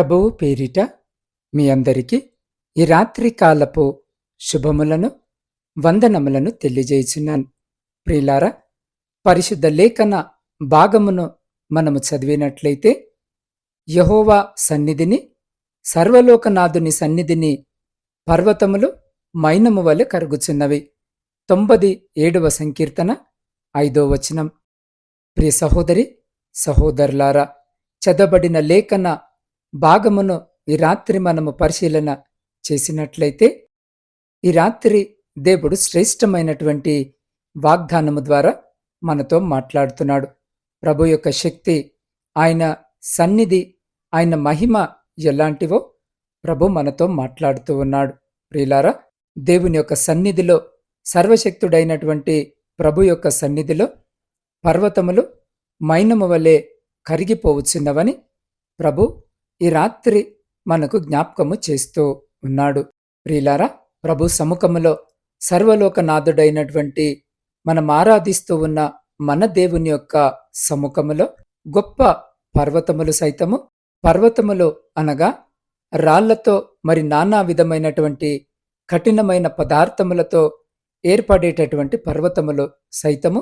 ప్రభువు పేరిట మీ అందరికీ ఈ రాత్రి కాలపు శుభములను వందనములను తెలియజేయుచున్నాను. ప్రియులారా పరిశుద్ధ లేఖన భాగమును మనము చదివినట్లయితే యహోవా సన్నిధిని సర్వలోకనాథుని సన్నిధిని పర్వతములు మైనము వలె కరుగుచున్నవి. తొంభది ఏడవ సంకీర్తన ఐదో వచనం. ప్రియ సహోదరి సహోదరులారా చదబడిన లేఖన భాగమును ఈ రాత్రి మనము పరిశీలన చేసినట్లయితే ఈ రాత్రి దేవుడు శ్రేష్టమైనటువంటి వాగ్దానము ద్వారా మనతో మాట్లాడుతున్నాడు. ప్రభు యొక్క శక్తి ఆయన సన్నిధి ఆయన మహిమ ఎలాంటివో ప్రభు మనతో మాట్లాడుతూ ఉన్నాడు. ప్రియులారా దేవుని యొక్క సన్నిధిలో సర్వశక్తుడైనటువంటి ప్రభు యొక్క సన్నిధిలో పర్వతములు మైనము వలె కరిగిపోవచ్చున్నవని ప్రభు ఈ రాత్రి మనకు జ్ఞాపకము చేస్తూ ఉన్నాడు. ప్రియులారా ప్రభు సముఖములో సర్వలోకనాథుడైనటువంటి మనం ఆరాధిస్తూ ఉన్న మన దేవుని యొక్క సముఖములో గొప్ప పర్వతములు సైతము పర్వతములు అనగా రాళ్ళతో మరి నానా విధమైనటువంటి కఠినమైన పదార్థములతో ఏర్పడేటటువంటి పర్వతములు సైతము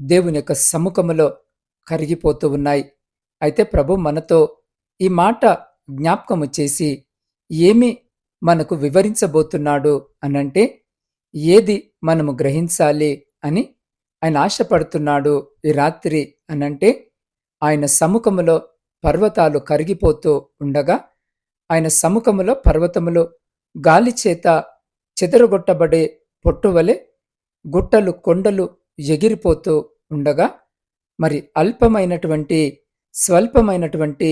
దేవుని యొక్క సముఖములో కరిగిపోతూ ఉన్నాయి. అయితే ప్రభు మనతో ఈ మాట జ్ఞాపకం వచ్చేసి ఏమి మనకు వివరించబోతున్నాడు అనంటే ఏది మనము గ్రహించాలి అని ఆయన ఆశపడుతున్నాడు ఈ రాత్రి అనంటే ఆయన సముఖములో పర్వతాలు కరిగిపోతూ ఉండగా ఆయన సముఖములో పర్వతములు గాలి చేత చెదరగొట్టబడే పొట్టువలె గుట్టలు కొండలు ఎగిరిపోతూ ఉండగా మరి అల్పమైనటువంటి స్వల్పమైనటువంటి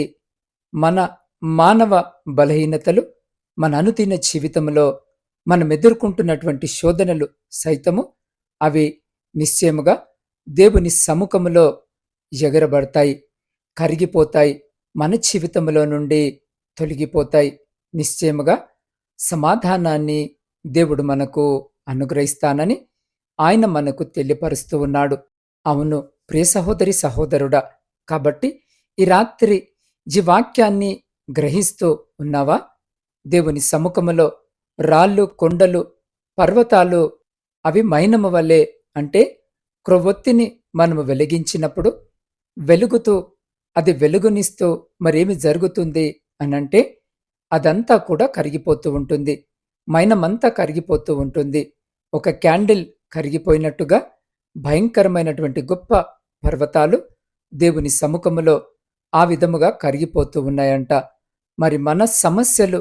మన మానవ బలహీనతలు మన అనుదిన జీవితంలో మనం ఎదుర్కొంటున్నటువంటి శోధనలు సైతము అవి నిశ్చయముగా దేవుని సముఖములో ఎగరబడతాయి కరిగిపోతాయి మన జీవితంలో నుండి తొలగిపోతాయి. నిశ్చయముగా సమాధానాన్ని దేవుడు మనకు అనుగ్రహిస్తానని ఆయన మనకు తెలియపరుస్తూ ఉన్నాడు. అవును ప్రియ సహోదరి సహోదరుడా కాబట్టి ఈ రాత్రి ఈ వాక్యాన్ని గ్రహిస్తూ ఉన్నావా? దేవుని సముఖములో రాళ్ళు కొండలు పర్వతాలు అవి మైనము వలె అంటే క్రొవ్వొత్తిని మనము వెలిగించినప్పుడు వెలుగుతూ అది వెలుగునిస్తూ మరేమి జరుగుతుంది అనంటే అదంతా కూడా కరిగిపోతూ ఉంటుంది. మైనమంతా కరిగిపోతూ ఉంటుంది. ఒక క్యాండిల్ కరిగిపోయినట్టుగా భయంకరమైనటువంటి గొప్ప పర్వతాలు దేవుని సముఖములో ఆ విధముగా కరిగిపోతూ ఉన్నాయంట. మరి మన సమస్యలు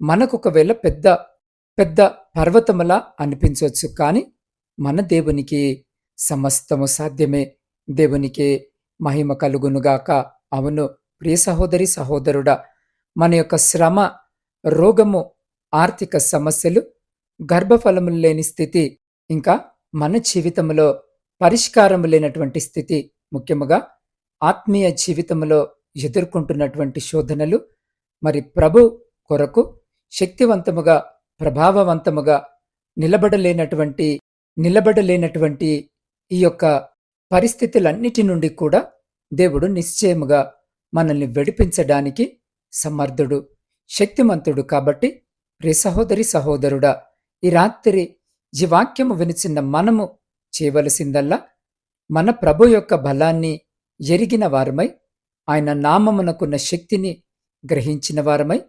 మనకు ఒకవేళ పెద్ద పెద్ద పర్వతములా అనిపించవచ్చు కానీ మన దేవునికి సమస్తము సాధ్యమే. దేవునికి మహిమ కలుగునుగాక అవును ప్రియ సహోదరి సహోదరుడా మన యొక్క శ్రమ రోగము ఆర్థిక సమస్యలు గర్భఫలములు లేని స్థితి ఇంకా మన జీవితంలో పరిష్కారం లేనటువంటి స్థితి ముఖ్యముగా ఆత్మీయ జీవితంలో ఎదుర్కొంటున్నటువంటి శోధనలు మరి ప్రభు కొరకు శక్తివంతముగా ప్రభావవంతముగా నిలబడలేనటువంటి నిలబడలేనటువంటి ఈ యొక్క పరిస్థితులన్నిటి నుండి కూడా దేవుడు నిశ్చయముగా మనల్ని వెడిపించడానికి సమర్థుడు శక్తిమంతుడు కాబట్టి రే సహోదరి సహోదరుడా ఈ రాత్రి ఈ వాక్యము వినిచిన్న మనము చేయవలసిందల్లా మన ప్రభు యొక్క బలాన్ని ఎరిగిన వారమై ఆయన నామమునకున్న శక్తిని గ్రహించిన వారమై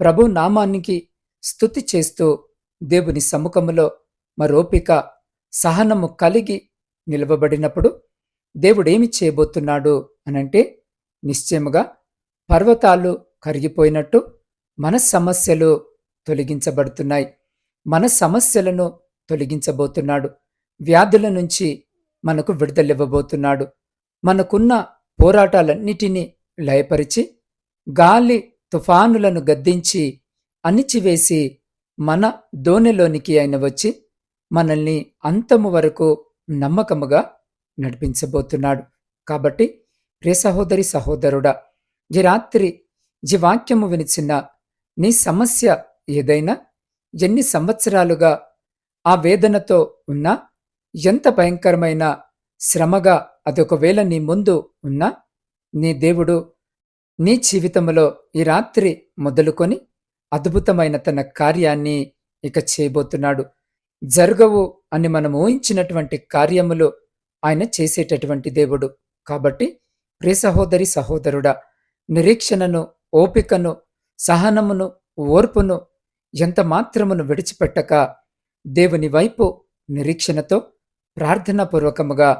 ప్రభు నామానికి స్థుతి చేస్తూ దేవుని సముఖములో మరోపిక సహనము కలిగి నిలవబడినప్పుడు దేవుడేమి చేయబోతున్నాడు అనంటే నిశ్చయముగా పర్వతాలు కరిగిపోయినట్టు మన సమస్యలు తొలగించబడుతున్నాయి. మన సమస్యలను తొలగించబోతున్నాడు. వ్యాధుల నుంచి మనకు విడుదలివ్వబోతున్నాడు. మనకున్న పోరాటాలన్నిటినీ లయపరిచి గాలి తుఫానులను గద్దించి అణిచివేసి మన దోణిలోనికి ఆయన వచ్చి మనల్ని అంతము వరకు నమ్మకముగా నడిపించబోతున్నాడు. కాబట్టి ప్రియ సహోదరి సహోదరుడా ఈ రాత్రి ఈ వాక్యము వినిచిన నీ సమస్య ఏదైనా ఎన్ని సంవత్సరాలుగా ఆ వేదనతో ఉన్నా ఎంత భయంకరమైన శ్రమగా అదొకవేళ నీ ముందు ఉన్నా నీ దేవుడు నీ జీవితంలో ఈ రాత్రి మొదలుకొని అద్భుతమైన తన కార్యాన్ని ఇక చేయబోతున్నాడు. జరగవు అని మనం ఊహించినటువంటి కార్యములు ఆయన చేసేటటువంటి దేవుడు. కాబట్టి ప్రియ సహోదరి సహోదరుడా నిరీక్షణను ఓపికను సహనమును ఓర్పును ఎంత మాత్రమును విడిచిపెట్టక దేవుని వైపు నిరీక్షణతో ప్రార్థనాపూర్వకముగా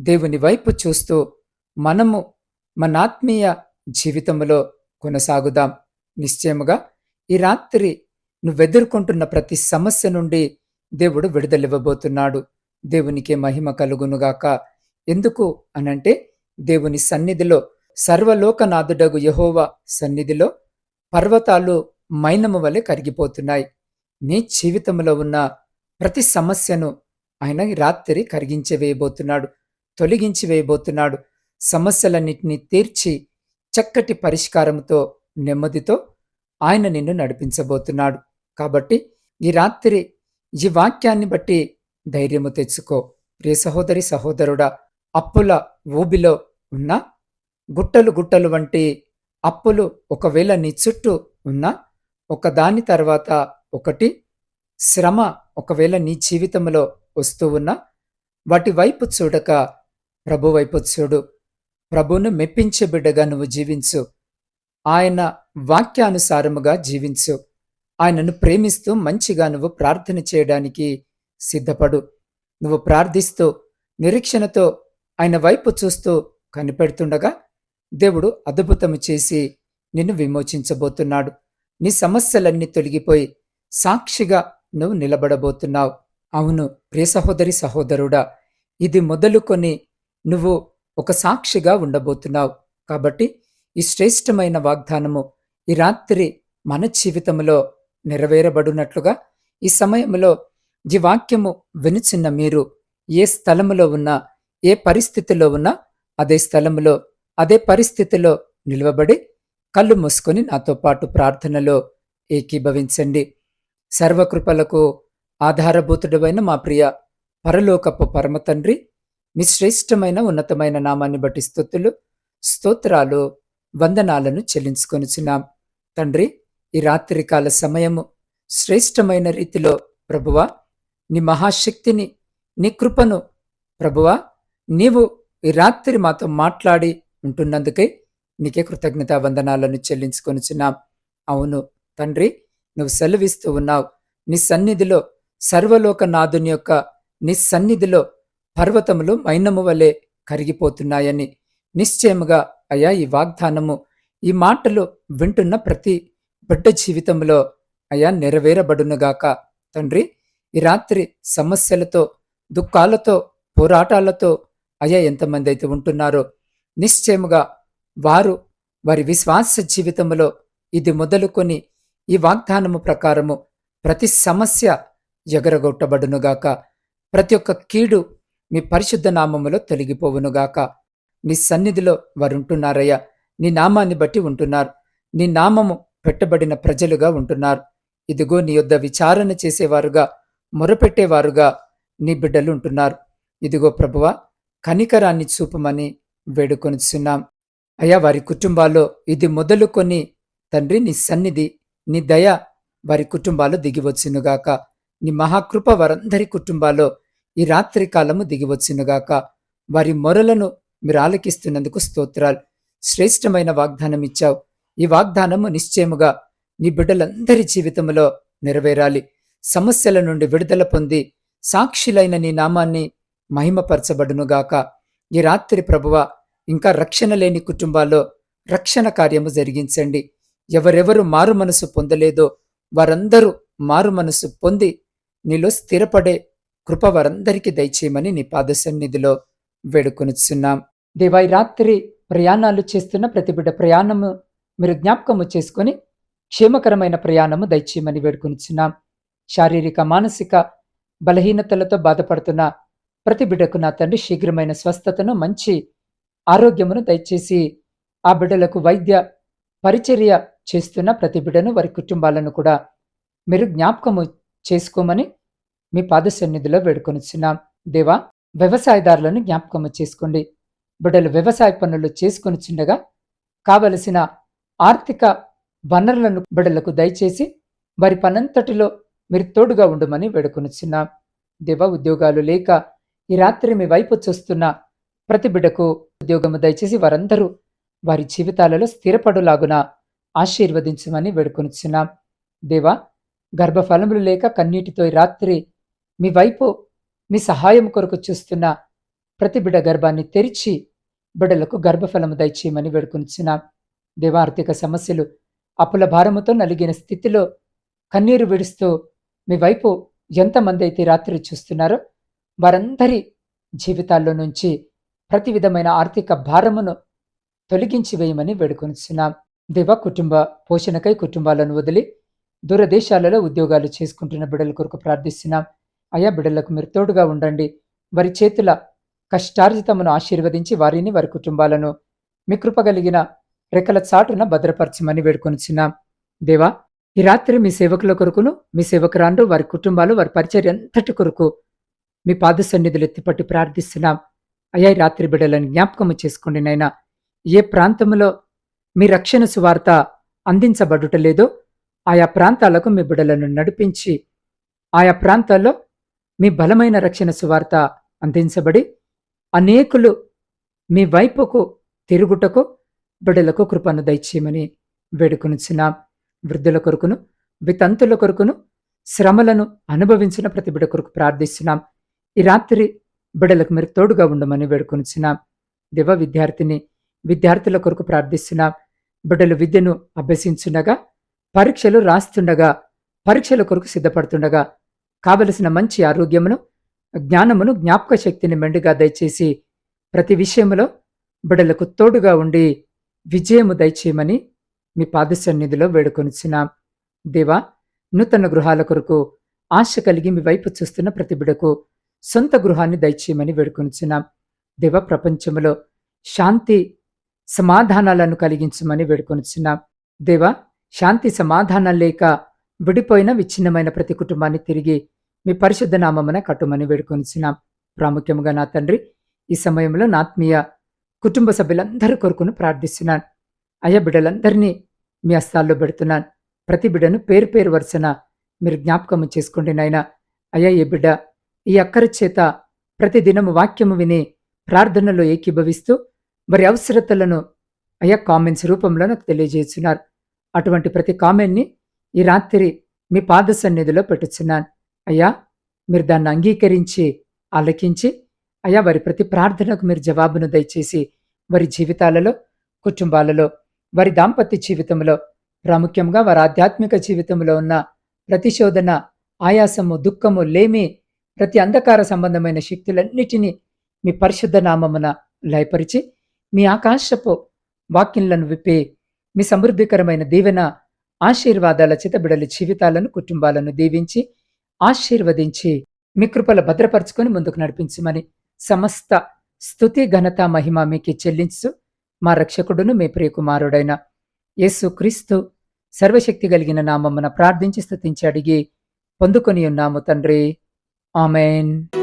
దేవుని వైపు చూస్తూ మనము మన ఆత్మీయ జీవితంలో కొనసాగుదాం. నిశ్చయముగా ఈ రాత్రి నువ్వెదుర్కొంటున్న ప్రతి సమస్య నుండి దేవుడు విడుదలివ్వబోతున్నాడు దేవునికే మహిమ కలుగునుగాక. ఎందుకు అనంటే దేవుని సన్నిధిలో సర్వలోకనాథుడగు యహోవ సన్నిధిలో పర్వతాలు మైనము వలె కరిగిపోతున్నాయి. నీ జీవితంలో ఉన్న ప్రతి సమస్యను ఆయన రాత్రి కరిగించవేయబోతున్నాడు. తొలగించి వేయబోతున్నాడు. సమస్యలన్నింటినీ తీర్చి చక్కటి పరిష్కారంతో నెమ్మదితో ఆయన నిన్ను నడిపించబోతున్నాడు. కాబట్టి ఈ రాత్రి ఈ వాక్యాన్ని బట్టి ధైర్యము తెచ్చుకో. ప్రియ సహోదరి సహోదరుడా అప్పుల ఊబిలో ఉన్న గుట్టలు గుట్టలు వంటి అప్పులు ఒకవేళ నీ చుట్టూ ఉన్నా ఒకదాని తర్వాత ఒకటి శ్రమ ఒకవేళ నీ జీవితంలో వస్తూ ఉన్నా వాటి వైపు చూడక ప్రభువైపు చూడు. ప్రభును మెప్పించే బిడ్డగా నువ్వు జీవించు. ఆయన వాక్యానుసారముగా జీవించు. ఆయనను ప్రేమిస్తూ మంచిగా నువ్వు ప్రార్థన చేయడానికి సిద్ధపడు. నువ్వు ప్రార్థిస్తూ నిరీక్షణతో ఆయన వైపు చూస్తూ కనిపెడుతుండగా దేవుడు అద్భుతము చేసి నిన్ను విమోచించబోతున్నాడు. నీ సమస్యలన్నీ తొలగిపోయి సాక్షిగా నువ్వు నిలబడబోతున్నావు. అవును ప్రియ సహోదరి సహోదరుడా ఇది మొదలుకొని నువ్వు ఒక సాక్షిగా ఉండబోతున్నావు. కాబట్టి ఈ శ్రేష్టమైన వాగ్దానము ఈ రాత్రి మన జీవితంలో నెరవేరబడినట్లుగా ఈ సమయంలో ఈ వాక్యము వినుచున్న మీరు ఏ స్థలములో ఉన్నా ఏ పరిస్థితిలో ఉన్నా అదే స్థలములో అదే పరిస్థితిలో నిలవబడి కళ్ళు మూసుకొని నాతో పాటు ప్రార్థనలో ఏకీభవించండి. సర్వకృపలకు ఆధారభూతుడమైన మా ప్రియ పరలోకపు పరమ తండ్రి మీ శ్రేష్టమైన ఉన్నతమైన నామాన్ని బట్టి స్థుతులు స్తోత్రాలు వందనాలను చెల్లించుకొనిచున్నాం. తండ్రి ఈ రాత్రికాల సమయము శ్రేష్టమైన రీతిలో ప్రభువా నీ మహాశక్తిని నీ కృపను ప్రభువా నీవు ఈ రాత్రి మాతో మాట్లాడి ఉంటున్నందుకై నీకే కృతజ్ఞతా వందనాలను చెల్లించుకొనిచున్నాం. అవును తండ్రి నువ్వు సెలవిస్తూ ఉన్నావు. నీ సన్నిధిలో సర్వలోక నాదుని యొక్క నీ సన్నిధిలో పర్వతములు మైనము వలె కరిగిపోతున్నాయని నిశ్చయముగా అయ్యా ఈ వాగ్దానము. ఈ మాటలు వింటున్న ప్రతి బిడ్డ జీవితంలో అయా నెరవేరబడునుగాక తండ్రి ఈ రాత్రి సమస్యలతో దుఃఖాలతో పోరాటాలతో అయా ఎంతమంది అయితే ఉంటున్నారో నిశ్చయముగా వారు వారి విశ్వాస జీవితంలో ఇది మొదలుకొని ఈ వాగ్దానము ప్రకారము ప్రతి సమస్య ఎగరగొట్టబడునుగాక ప్రతి ఒక్క కీడు మీ పరిశుద్ధ నామములో తొలగిపోవునుగాక నీ సన్నిధిలో వారు ఉంటున్నారయ్యా నీ నామాన్ని బట్టి ఉంటున్నారు. నీ నామము పెట్టబడిన ప్రజలుగా ఉంటున్నారు. ఇదిగో నీ యొద్ద విచారణ చేసేవారుగా మొరపెట్టేవారుగా నీ బిడ్డలు ఉంటున్నారు. ఇదిగో ప్రభువ కనికరాన్ని చూపమని వేడుకొనిచున్నాం. అయ్యా వారి కుటుంబాల్లో ఇది మొదలుకొని తండ్రి నీ సన్నిధి నీ దయ వారి కుటుంబాలు దిగివచ్చునుగాక నీ మహాకృప వారందరి కుటుంబాల్లో ఈ రాత్రి కాలము దిగివచ్చునుగాక వారి మొరలను మీరు ఆలకిస్తున్నందుకు స్తోత్రాలు. శ్రేష్టమైన వాగ్దానం ఇచ్చావు. ఈ వాగ్దానము నిశ్చయముగా నీ బిడ్డలందరి జీవితంలో నెరవేరాలి. సమస్యల నుండి విడుదల పొంది సాక్షులైన నీ నామాన్ని మహిమపరచబడునుగాక ఈ రాత్రి ప్రభువ ఇంకా రక్షణ లేని కుటుంబాల్లో రక్షణ కార్యము జరిగించండి. ఎవరెవరు మారు మనసు పొందలేదో వారందరూ మారు మనసు పొంది నీలో స్థిరపడే కృప వారందరికీ దయచేయమని నీ పాదశం నిధిలో వేడుకొనిచున్నాం. దేవాయి రాత్రి ప్రయాణాలు చేస్తున్న ప్రతి బిడ్డ ప్రయాణము మీరు జ్ఞాపకము చేసుకొని క్షేమకరమైన ప్రయాణము దయచేయమని వేడుకొనిచున్నాం. శారీరక మానసిక బలహీనతలతో బాధపడుతున్న ప్రతి బిడ్డకు నా తండ్రి శీఘ్రమైన స్వస్థతను మంచి ఆరోగ్యమును దయచేసి ఆ బిడ్డలకు వైద్య పరిచర్య చేస్తున్న ప్రతి బిడ్డను వారి కుటుంబాలను కూడా మీరు జ్ఞాపకము చేసుకోమని మీ పాద సన్నిధిలో వేడుకొనిచున్నాం. దేవా వ్యవసాయదారులను జ్ఞాపకము చేసుకోండి. బిడ్డలు వ్యవసాయ పనులు చేసుకొని చుండగా కావలసిన ఆర్థిక వనరులను బిడ్డలకు దయచేసి వారి పనంతటిలో మీరు తోడుగా ఉండమని వేడుకొనిచ్చున్నాం దేవ ఉద్యోగాలు లేక ఈ రాత్రి మీ వైపు చూస్తున్న ప్రతి బిడ్డకు ఉద్యోగము దయచేసి వారందరూ వారి జీవితాలలో స్థిరపడులాగున ఆశీర్వదించమని వేడుకొనిచ్చున్నాం దేవా గర్భఫలములు లేక కన్నీటితో ఈ రాత్రి మీ వైపు మీ సహాయం కొరకు చూస్తున్న ప్రతి బిడ్డ గర్భాన్ని తెరిచి బిడలకు గర్భఫలము దయచేయమని వేడుకొనిచున్నాం. దేవార్థిక సమస్యలు అప్పుల భారముతో నలిగిన స్థితిలో కన్నీరు విడుస్తూ మీ వైపు ఎంతమంది అయితే రాత్రి చూస్తున్నారో వారందరి జీవితాల్లో నుంచి ప్రతి విధమైన ఆర్థిక భారమును తొలగించి వేయమని వేడుకొనిచున్నాం. దేవ కుటుంబ పోషణకై కుటుంబాలను వదిలి దూరదేశాలలో ఉద్యోగాలు చేసుకుంటున్న బిడ్డల కొరకు ప్రార్థిస్తున్నాం. అయా బిడ్డలకు మీరు తోడుగా ఉండండి. వారి చేతుల కష్టార్జితమును ఆశీర్వదించి వారిని వారి కుటుంబాలను మీ కృపగలిగిన రెక్కల చాటున భద్రపరచమని వేడుకొనిచున్నాం. దేవా ఈ రాత్రి మీ సేవకుల కొరకును మీ సేవకురాండ్రు వారి కుటుంబాలు వారి పరిచర్య అంతటి కొరకు మీ పాద సన్నిధులు ఎత్తిపట్టి ప్రార్థిస్తున్నాం. అయ్యా రాత్రి బిడ్డలను జ్ఞాపకము చేసుకోండి నైనా ఏ ప్రాంతంలో మీ రక్షణ సువార్త అందించబడుట లేదో ఆయా ప్రాంతాలకు మీ బిడ్డలను నడిపించి ఆయా ప్రాంతాల్లో మీ బలమైన రక్షణ సువార్త అందించబడి అనేకులు మీ వైపుకు తిరుగుటకు బిడ్డలకు కృపను దయచేయమని వేడుకొనిచున్నాం. వృద్ధుల కొరకును వితంతుల కొరకును శ్రమలను అనుభవించిన ప్రతి బిడ కొరకు ప్రార్థిస్తున్నాం. ఈ రాత్రి బిడలకు మీరు తోడుగా ఉండమని వేడుకొనిచున్నాం. దివ విద్యార్థిని విద్యార్థుల కొరకు ప్రార్థిస్తున్నాం. బిడ్డలు విద్యను అభ్యసించుండగా పరీక్షలు రాస్తుండగా పరీక్షల కొరకు సిద్ధపడుతుండగా కావలసిన మంచి ఆరోగ్యమును జ్ఞానమును జ్ఞాపక శక్తిని మెండుగా దయచేసి ప్రతి విషయంలో బిడలకు తోడుగా ఉండి విజయము దయచేయమని మీ పాదసన్నిధిలో వేడుకొనిచున్నాం. దేవా నూతన గృహాల కొరకు ఆశ కలిగి మీ వైపు చూస్తున్న ప్రతి బిడకు సొంత గృహాన్ని దయచేయమని వేడుకొనిచున్నాం. దేవ ప్రపంచంలో శాంతి సమాధానాలను కలిగించమని వేడుకొనిచున్నాం. దేవా శాంతి సమాధానాలు లేక విడిపోయిన విచ్ఛిన్నమైన ప్రతి కుటుంబాన్ని తిరిగి మీ పరిశుద్ధ నామమున కట్టుమని వేడుకొనిచున్నాం. ప్రాముఖ్యముగా నా తండ్రి ఈ సమయంలో నా ఆత్మీయ కుటుంబ సభ్యులందరి కొరకును ప్రార్థిస్తున్నాను. అయ్యా బిడ్డలందరినీ మీ హస్తాల్లో పెడుతున్నాను. ప్రతి బిడ్డను పేరు పేరు వరుసన మీరు జ్ఞాపకము చేసుకోండి నాయన. అయ్యా ఏ బిడ్డ ఈ అక్కరి చేత ప్రతి దినము వాక్యము విని ప్రార్థనలో ఏకీభవిస్తూ వారి అవసరతలను అయ్యా కామెంట్స్ రూపంలో నాకు తెలియజేస్తున్నారు. అటువంటి ప్రతి కామెంట్ని ఈ రాత్రి మీ పాద సన్నిధిలో పెట్టుచున్నాను. అయ్యా మీరు దాన్ని అంగీకరించి ఆలకించి అయ్యా వారి ప్రతి ప్రార్థనకు మీరు జవాబును దయచేసి వారి జీవితాలలో కుటుంబాలలో వారి దాంపత్య జీవితంలో ప్రాముఖ్యంగా వారి ఆధ్యాత్మిక జీవితంలో ఉన్న ప్రతిశోధన ఆయాసము దుఃఖము లేమి ప్రతి అంధకార సంబంధమైన శక్తులన్నిటినీ మీ పరిశుద్ధ నామమున లయపరిచి మీ ఆకాశపు వాక్యంలను విప్పి మీ సమృద్ధికరమైన దీవెన ఆశీర్వాదాల చితబిడలి జీవితాలను కుటుంబాలను దీవించి ఆశీర్వదించి మీ కృపల భద్రపరుచుకొని ముందుకు నడిపించమని సమస్త స్థుతి ఘనత మహిమ మీకు చెల్లించు. మా రక్షకుడును మీ ప్రియకుమారుడైన యేసు క్రీస్తు సర్వశక్తి కలిగిన నామమ్మన ప్రార్థించి స్థుతించి అడిగి పొందుకొని ఉన్నాము తండ్రి. ఆమెన్.